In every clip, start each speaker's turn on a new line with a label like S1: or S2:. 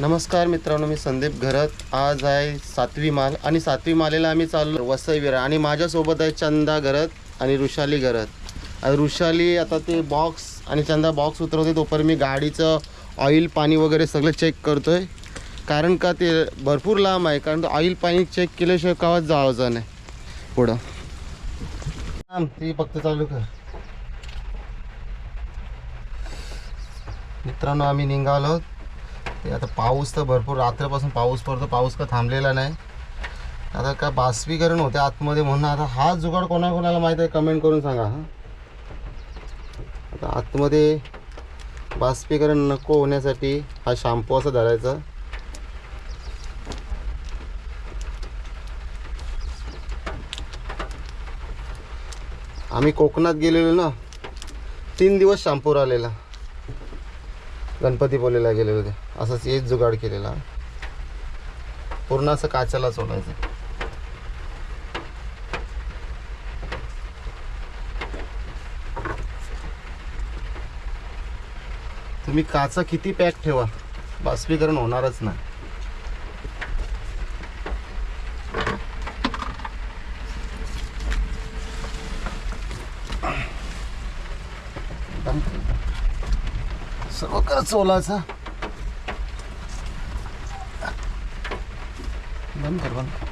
S1: नमस्कार मित्रांनो मी संदीप घरत. आज आहे सातवी माल आणि सातवी मालेला आम्ही चाललो वसई विरा आणि माझ्यासोबत आहे चंदा घरत आणि ऋषाली घरत. ऋषाली आता ते बॉक्स आणि चंदा बॉक्स उतरवते तोपर्यंत मी गाडीचं ऑइल पाणी वगैरे सगळं चेक करतो आहे कारण का ते भरपूर लांब आहे कारण ऑइल पाणी चेक केल्याशिवाय कावाच जायचं नाही. पुढं. थांब, ती फक्त चालू कर. मित्रांनो आम्ही निघालो. ते आता पाऊस तर भरपूर रात्रीपासून पाऊस पडतो पाऊस का थांबलेला नाही. आता काय बाष्पीकरण होते आतमध्ये म्हणून आता हा जुगाड कोणाकोणाला माहीत आहे? कमेंट करून सांगा हां. आता आतमध्ये बाष्पीकरण नको होण्यासाठी हा शॅम्पू असा धरायचा. आम्ही कोकणात गेलेलो ना तीन दिवस शॅम्पूर आलेला गणपती बोलेला गेलेलो होते असंच एक जुगाड केलेला. पूर्ण असं काचाला सोडायचं. तुम्ही काचा किती पॅक ठेवा? बाष्पीकरण होणारच नाही सर्व कर चोलाचा बंद कर बंद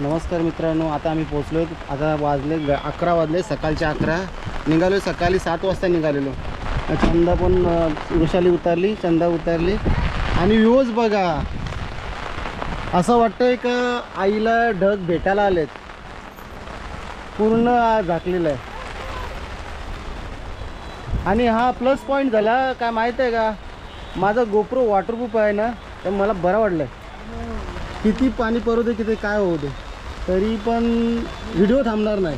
S1: नमस्कार मित्रांनो आता आम्ही पोचलो आता वाजले ग अकरा वाजले सकाळचे अकरा. निघालो सकाळी सात वाजता निघालेलो. चंदा पण वृषाली उतरली चंदा उतरली. आणि व्ह्यूज बघा. असं वाटतंय का आईला ढग भेटायला आलेत? पूर्ण झाकलेलं आहे. आणि हा प्लस पॉईंट झाला काय माहीत आहे का? माझा गोप्रो वॉटरप्रूफ आहे ना. तर मला बरं वाटलं किती पाणी पडू दे किती काय होऊ दे तरी पण व्हिडिओ थांबणार नाही.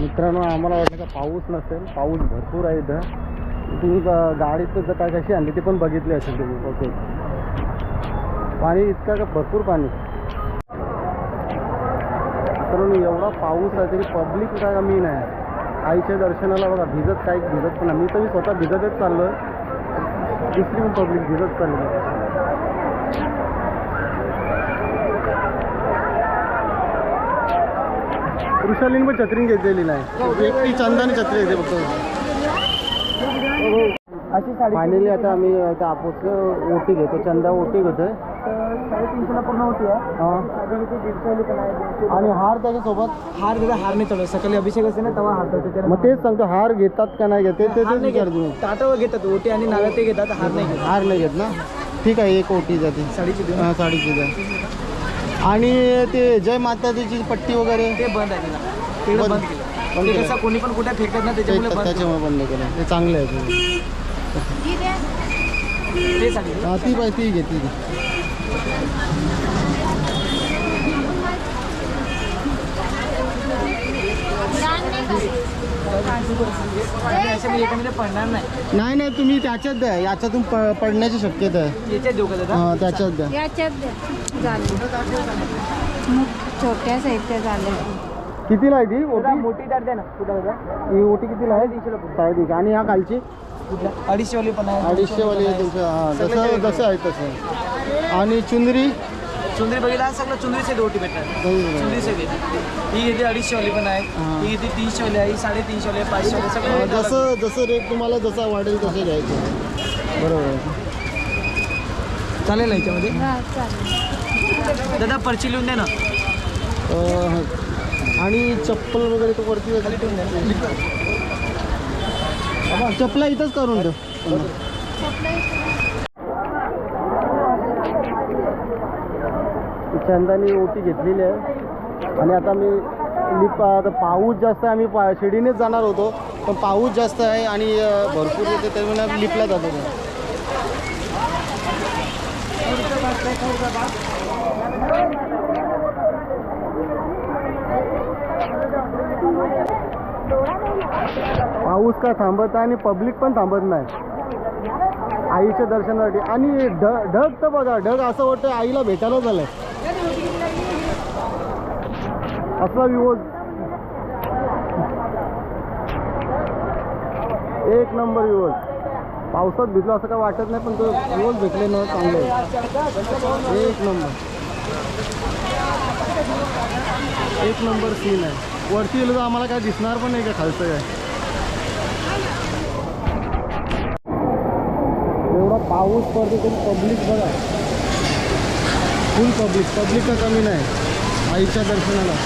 S1: मित्रांनो आम्हाला वाटलं का पाऊस नसेल पाऊस भरपूर आहे इथं. तुम्ही गाडीत जर काय कशी आणली ते पण बघितली असेल तुम्ही. ओके. पाणी इतका का भरपूर पाणी. मित्रांनो एवढा पाऊस आहे तरी पब्लिक काय कमी नाही. आईच्या दर्शनाला बघा भिजत काही भिजत पण मी तर मी स्वतः भिजतच चाललो आहे दुसरी पण पब्लिक भिजत चालली वृषालीने पण छत्री घेतलेली नाही. एकटी चंदाने छत्री येते फक्त.
S2: अशी साडी
S1: फायनली आता आम्ही आता आपोसलो ओटी घेतो चंदा ओटी घेतोय.
S2: साडेतीनशेला पूर्ण होती आहे
S1: आणि हार त्याच्यासोबत?
S2: हार त्याचा हार नाही चालू सकाळी अभिषेक असते ना तेव्हा हार चालतो त्याला.
S1: मग तेच सांगतो हार घेतात का नाही घेत? ते ते
S2: हार
S1: तेच
S2: नाही
S1: विचारतो मी
S2: घेत ताटावर घेतात ओटी आणि नाव्या ते घेतात हार नाही घेत.
S1: हार नाही घेत ना? ठीक आहे एक ओटी जाते
S2: साडीची देऊन.
S1: हा, साडीची द्या. आणि ते जय माता दीची पट्टी वगैरे?
S2: ते बंद आहे तिला. तिकडे
S1: बंद-
S2: बंद. केलं.
S1: बंद
S2: ते
S1: केलं.
S2: कसं कोणी पण कुठे फेकतात ना त्याच्यामुळे बंद.
S1: त्याच्यामुळे बंद केलं. ते चांगलं आहे. ते.
S2: केलं. ते
S1: हा ती पाहिजे ती घे ती घे.
S2: नाही
S1: नाही नाही तुम्ही त्याच्यात द्या. याच्यातून पडण्याची शक्यता आहे. हा त्याच्यात द्या.
S3: याच्यात झाले. मग छोट्या
S1: कितीला आहे ती? ओटी?
S2: मोठी द्या ना.
S1: ही ओटी कितीला आहे? साडेतीनशे. आणि ह्या खालची?
S2: कुठल्या? अडीचशे वाली पण आहे.
S1: अडीचशे वाली आहे तुमचं हां जसं जसं आहे तसं. आणि चुंदरी?
S2: चुंदरी बघितला? सगळं चुंदरी सेट ओटी भेटणार चुंदरी सेट ही घेते अडीचशे वाली पण आहे.
S1: हा.
S2: घेते तीनशे वाली आहे ही साडेतीनशे वाली आहे पाचशे वाली आहे, सगळे.
S1: जसं जसं रेट तुम्हाला जसा वाढेल तसं घ्यायचं. बरोबर आहे.
S2: चालेल ना याच्यामध्ये?
S3: हा चालेल.
S2: दादा पर्ची लिहून द्या ना.
S1: आणि चप्पल वगैरे तो वरती
S2: खाली ठेवून द्या.
S1: चपला इथंच करून ठेव. चंदानी ओटी घेतलेली आहे. आणि आता मी लिप आता पाऊस जास्त आहे आम्ही पा शिडीनेच जाणार होतो. पण पाऊस जास्त आहे आणि भरपूर येते त्यामुळे लिपला जातो. पाऊस काय थांबत आहे आणि पब्लिक पण थांबत नाही. आईच्या दर्शनासाठी. आणि ढ ढग तर बघा ढग असं वाटतं आईला भेटायला झालंय. असा विवोज एक नंबर विवोज पावसात भिजलो असं काय वाटत नाही पण तो विवोज भेटले ना चांगले. एक नंबर. एक नंबर सीन आहे. वरती गेलो तर आम्हाला काय दिसणार पण नाही का खालचं काय? पाऊस पडतो तरी पब्लिक बघा. फुल पब्लिक पब्लिक का कमी नाही. आईच्या दर्शनाला.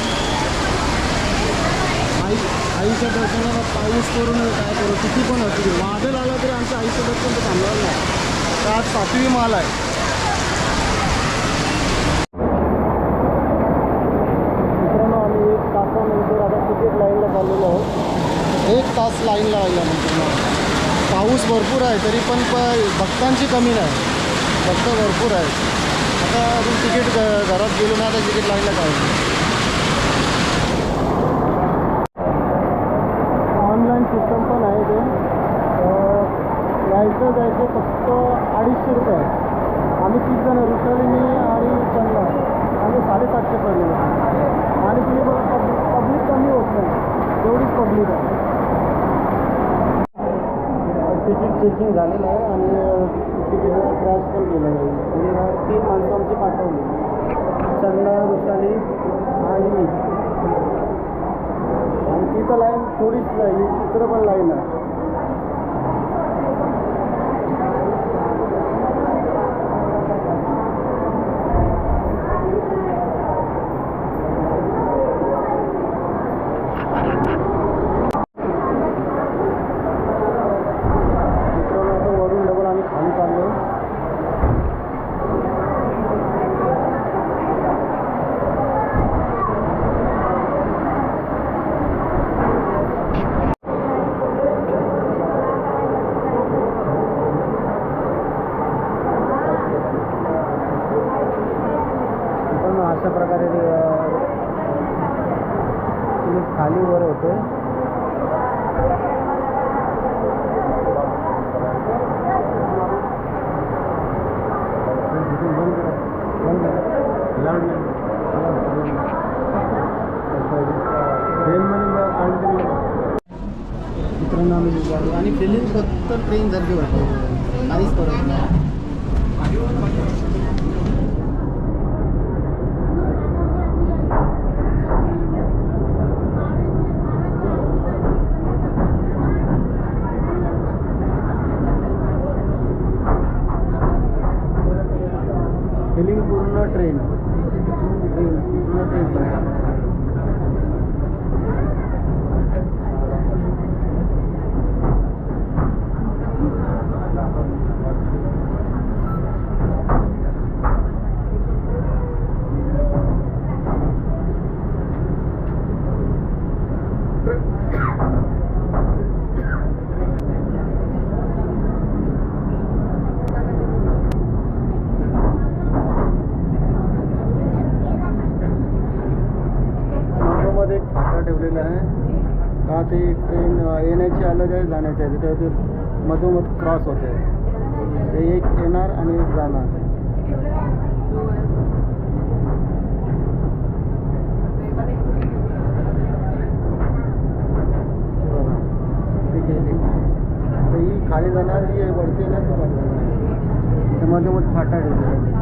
S1: आई आईच्या दर्शनाला पाऊस करून काय करू? किती पण असू वादळ आला तरी आमच्या आईचं दर्शन तर थांबणार नाही. तर आज सातवी माल आहे. मित्रांनो आम्ही एक तासानंतर आता तिकीट लाईनला चाललेलो आहोत. एक तास लाईन लावायला पाऊस भरपूर आहे तरी पण प भक्तांची कमी नाही. भक्त भरपूर आहे आता अजून तिकीट घरात गेलो ना आता तिकीट लागलं काय? ऑनलाईन सिस्टम पण आहे ते. यायचं जायचं फक्त अडीचशे रुपये. आम्ही तीस जण रुशालिनी आणि चंदा आम्ही साडेसातशे पडले आणि तुम्ही बघा पब्लिक पब्लिक कमी होत नाही. तेवढीच पब्लिक आहे. तिकीट चेकिंग झालेलं आहे आणि तिकीट क्रॅश पण केलं आहे. म्हणजे तीन माणसं आमची पाठवली. चंदा रुशाली आणि मी. आणि तिथं लाईन थोडीच लाईन इकडं पण लाईन आहे. ते ट्रेन येण्याची अलग आहे जाण्याची आहे. तिथे ते मधोमध क्रॉस होते. ते एक येणार आणि एक जाणार. बघा, ही खाली जाणार ही वरती येणार ती ते मधोमध फाटा ठेवलेला आहे.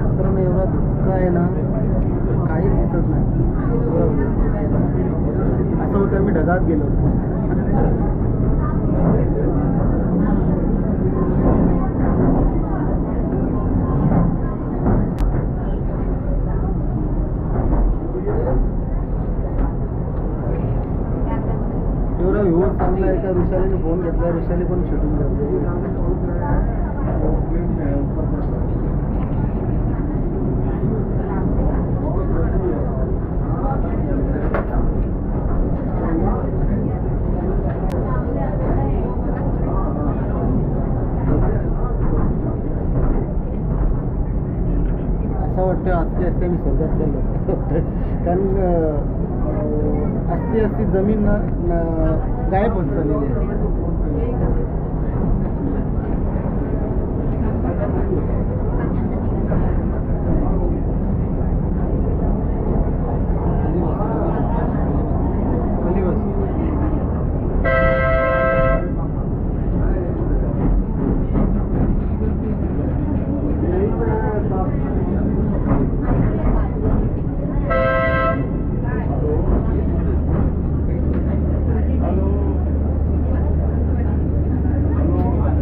S1: मित्रांनो एवढा धुक्का आहे ना काहीच दिसत नाही असं होतं गेलो होतो एवढा व्ह्यू चांगला आहे का ऋषालीने फोन घेतला ऋषाली पण शूटिंग करते असं असते असते मी स्वर्गात चाललो. कारण अं, असते असती जमीन गायब होत चाललेली आहे खाली बस.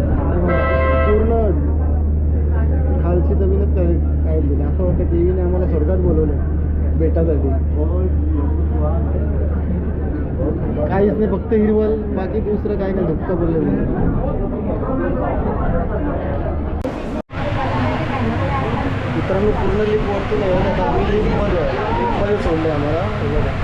S1: पूर्ण खालची जमीनच काय काय दिली असं वाटतं देवीने आम्हाला स्वर्गात बोलवलं बेटासाठी काहीच नाही फक्त हिरवल बाकी दुसरं काय काय धक्का बोलले मित्रांनो पूर्ण लिप वरती नाही एवढं आम्ही लिफ्टमध्ये आहे. लिफ्टमध्ये सोडले आम्हाला. हे बघा.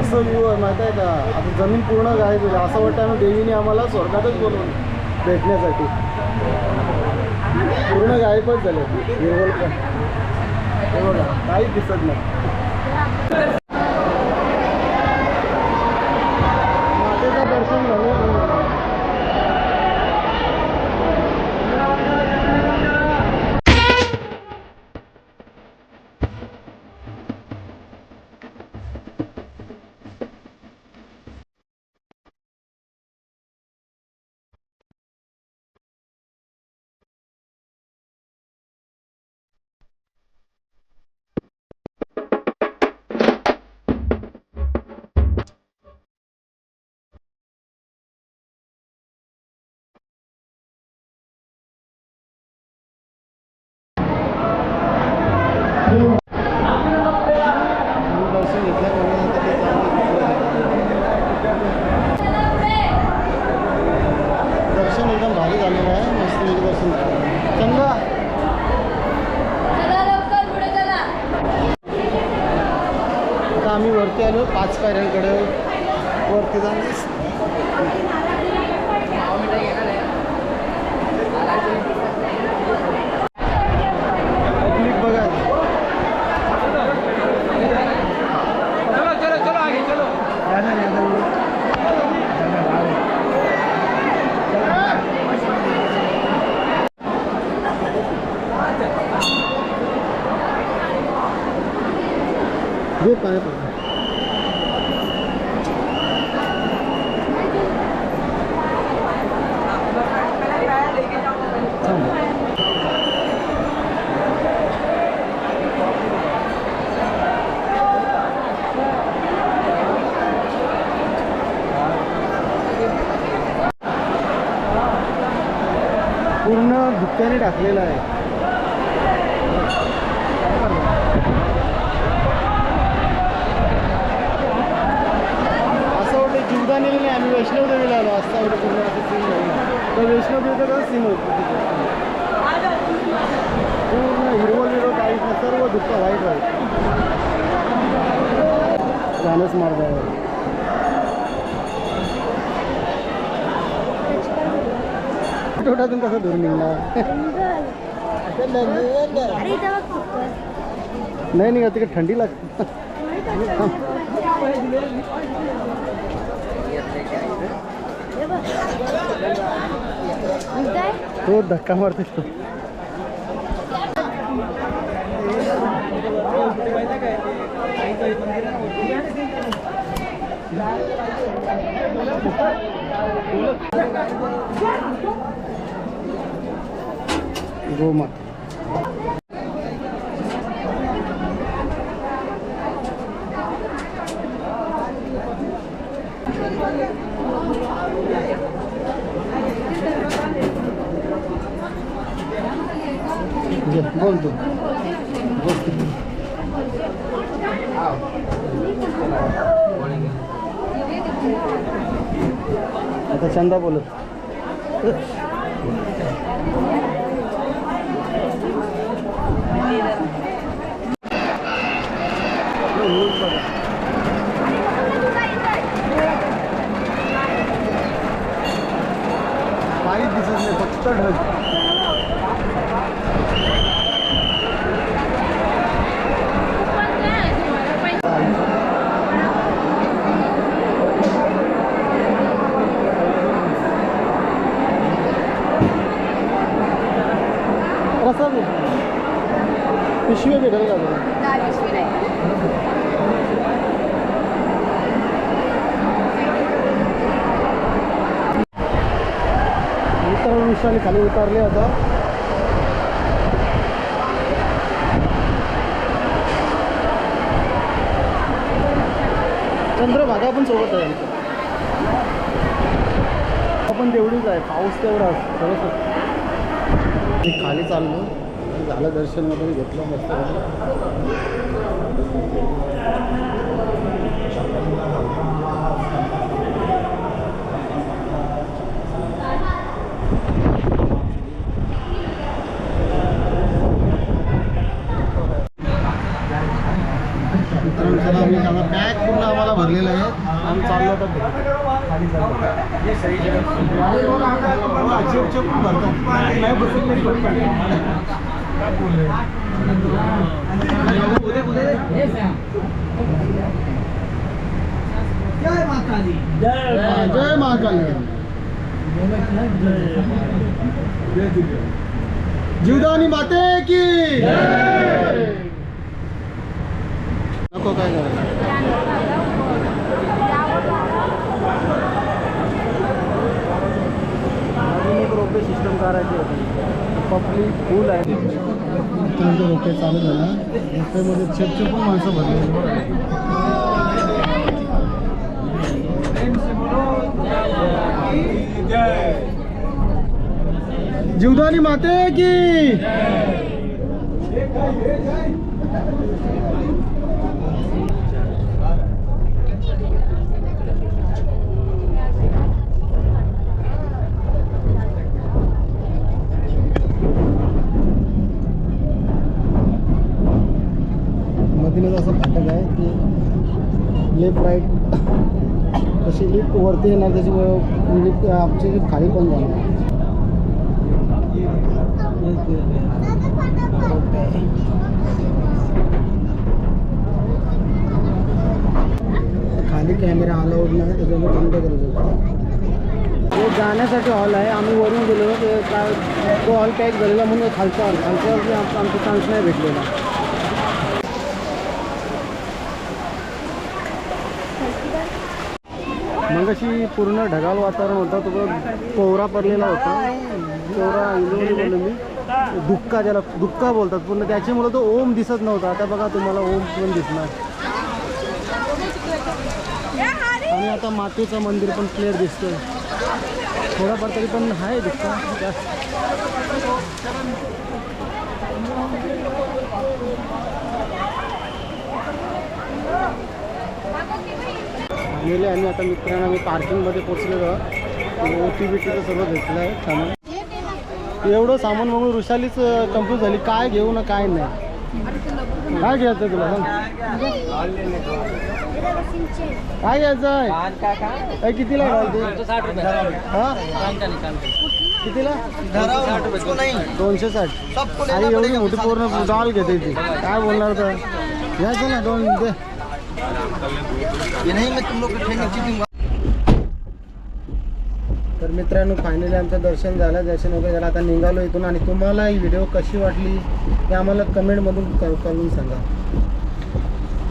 S1: असं आहे का आता जमीन पूर्ण गायब झाली असं वाटतं आम्ही देवीने आम्हाला स्वर्गातच बोलवून भेटण्यासाठी. पूर्ण गायबच झाले. हिरवल पण हे बघा काहीच दिसत नाही. आम्ही वरती आलो पाच पायऱ्यांकडे वरती जाऊन हक्काने टाकलेलं आहे. असं वाटतं जीवदानेलं नाही आम्ही वैष्णवदेवीला आलो. असं वाटतं पूर्ण असं सीन नाही तर वैष्णवदेवीचा कसं सीन होतो. पूर्ण हिरवं हिरवं काही सर्व दुःख वाईट वाईट. गाणंच मार्गावर आठवड्यातून कसं दूर निघणार? नाही निघा तिकडे थंडी लागते हो, तो धक्का मारते तो. गोमाता. जे, आता चंदा बोलत काहीच दिसत नाही फक्त ढग प्रसाद पिशवी भेटेल का तुला मित्रांनो विशाल खाली उतरले आता. चंद्रभागा पण सोबत आहे. आपण तेवढीच आहे. पाऊस तेवढा खरंच मी खाली चाललो. झालं दर्शन वगैरे घेतलं मस्त मित्रांनो चला आम्ही आता बॅग पूर्ण आम्हाला भरलेलं आहे. आम्ही चाललो आता खाली जय महाकाली. जीवदानी माते की. नको काय रोपे सिस्टम करायची होती पपली फुल आहे त्यांचे रोपे चालू झाला रोपेमध्ये छेपचे पण माणसं भरले जीवदानी माते की। की तशी लिफ्ट वरती येणार त्याच्यामुळे लिफ्ट आमची लिफ्ट खाली पण जाणार. खाली कॅमेरा अलाउड नाही त्याच्यामुळे बंद करत होतो. हे जाण्यासाठी हॉल आहे आम्ही वरून गेलो ते काय तो हॉल पॅक झालेला म्हणून खालचा हॉल खालच्या हॉल आमचा चान्स नाही भेटलेला. मग अशी पूर्ण ढगाळ वातावरण होतं तो कोवरा पडलेला होता. कोवरा इंग्रजी बोललो मी. दुःखा ज्याला दुःखा बोलतात पूर्ण त्याच्यामुळे तो ओम दिसत नव्हता. आता बघा तुम्हाला ओम पण दिसणार. आणि आता मातेचं मंदिर पण क्लिअर दिसतंय. थोडाफार तरी पण आहे दुःखा जास्त. गेले आणि आता मित्रांना मी पार्किंगमध्ये पोचलेलो ओ टी बी टीचं सगळं घेतलं आहे सामान. एवढं सामान बघून ऋषालीच कन्फ्यूज झाली. काय घेऊ ना काय नाही. काय घ्यायचं तुला काय घ्यायचं आहे? काय कितीला हा? कितीला? दोनशे साठ. आई एवढी मोठी पूर्ण डाल घेते ती. काय बोलणार तर? घ्यायचं ना दोन दे. तर मित्रांनो फायनली आमचं दर्शन झालं. दर्शन वगैरे झालं. आता निघालो इथून. आणि तुम्हाला ही व्हिडिओ कशी वाटली ते आम्हाला कमेंटमधून क- करून सांगा.